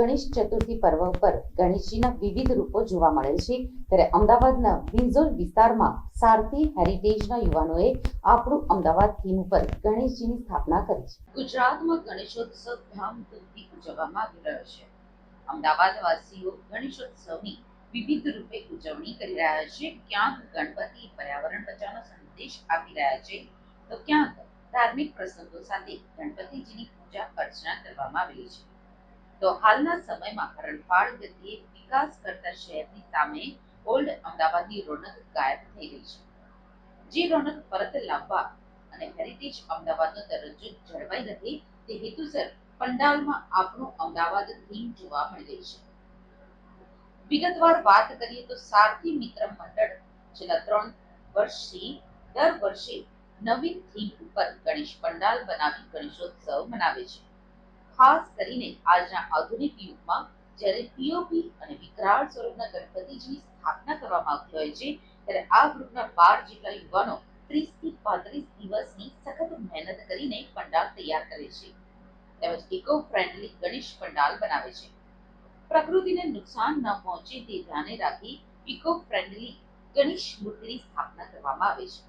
ગણેશ ચતુર્થી પર્વ પર ગણેશજીના વિવિધ રૂપો જોવા મળેલ છે. ત્યારે અમદાવાદના વિન્ઝોલ વિસ્તારમાં સારથી હેરિટેજના યુવાનોએ આપણું અમદાવાદ થીમ ઉપર ગણેશજીની સ્થાપના કરી છે. ગુજરાતમાં ગણેશોત્સવ ધામધૂમથી ઉજવવામાં આવી રહ્યો છે. અમદાવાદવાસીઓ ગણેશોત્સવની વિવિધ રૂપે ઉજવણી કરી રહ્યા છે. ક્યાંક ગણપતિ પર્યાવરણ બચાવનો સંદેશ આપી રહ્યા છે, તો ક્યાંક ધાર્મિક પ્રસંગો સાથે ગણપતિજીની પૂજા અર્ચના કરવામાં આવેલી છે. તો હાલના સમયમાં હરણફાળ ગતિએ વિકાસ કરતા શહેરની સામે ઓલ્ડ અમદાવાદની રોનક ગાયબ થઈ ગઈ છે. જે રોનક પરત લાવવા અને હેરિટેજ અમદાવાદનો દરજ્જો જળવાઈ રહે તે હેતુસર પંડાલમાં આપણું અમદાવાદ થીમ જોવા મળી રહી છે. વિગતવાર વાત કરીએ તો સારથી મિત્ર મંડળ છેલ્લા ત્રણ વર્ષથી દર વર્ષે નવીન થીમ ઉપર ગણેશ પંડાલ બનાવી ગણેશોત્સવ મનાવે છે. ખાસ કરીને આજના આધુનિક યુગમાં જ્યારે પીઓપી અને વિકરાળ સ્વરૂપના ગણપતિજીની સ્થાપના કરવામાં આવતી હોય છે, ત્યારે આ ગ્રુપના બાર જેટલા યુવાનો ત્રીસથી પાંત્રીસ દિવસની સખત મહેનત કરીને પંડાલ તૈયાર કરે છે. તેમજ ઇકો ફ્રેન્ડલી ગણેશ પંડાલ બનાવે છે. પ્રકૃતિને નુકસાન ન પહોંચે તે ધ્યાને રાખી ઇકો ફ્રેન્ડલી ગણેશ મૂર્તિની સ્થાપના કરવામાં આવે છે.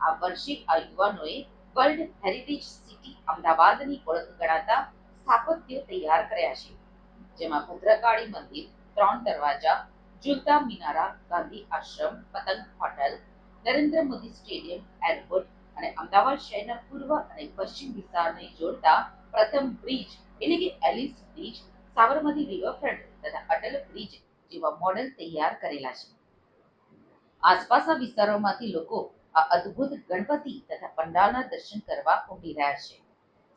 આ વર્ષે આ યુવાનોએ વર્લ્ડ હેરિટેજ સિટી અમદાવાદની ઓળખ ગણાતા સ્થાપત્ય તૈયાર કર્યા છે. જેમાં ભદ્રકાળી મંદિર, ત્રણ દરવાજા જુલતા મિનારા, Gandhi Ashram, Patang hotel, Narendra Modi stadium, airport અને અમદાવાદ શહેરના પૂર્વ અને પશ્ચિમ વિસ્તારને જોડતા પ્રથમ બ્રિજ એટલે કે એલિસ બ્રિજ, સાબરમતી રિવરફ્રન્ટ તથા અટલ બ્રિજ જેવા મોડેલ તૈયાર કરેલા છે. આસપાસના વિસ્તારોમાંથી લોકો આ અદ્ભુત ગણપતિ તથા પંડાલના દર્શન કરવા ઉમટી રહ્યા છે.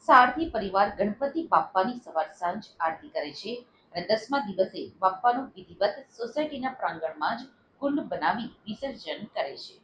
સારથી પરિવાર ગણપતિ બાપ્પાની સવાર સાંજ આરતી કરે છે અને દસમા દિવસે બાપ્પાનું વિધિવત સોસાયટીના પ્રાંગણમાં જ કુંડ બનાવી વિસર્જન કરે છે.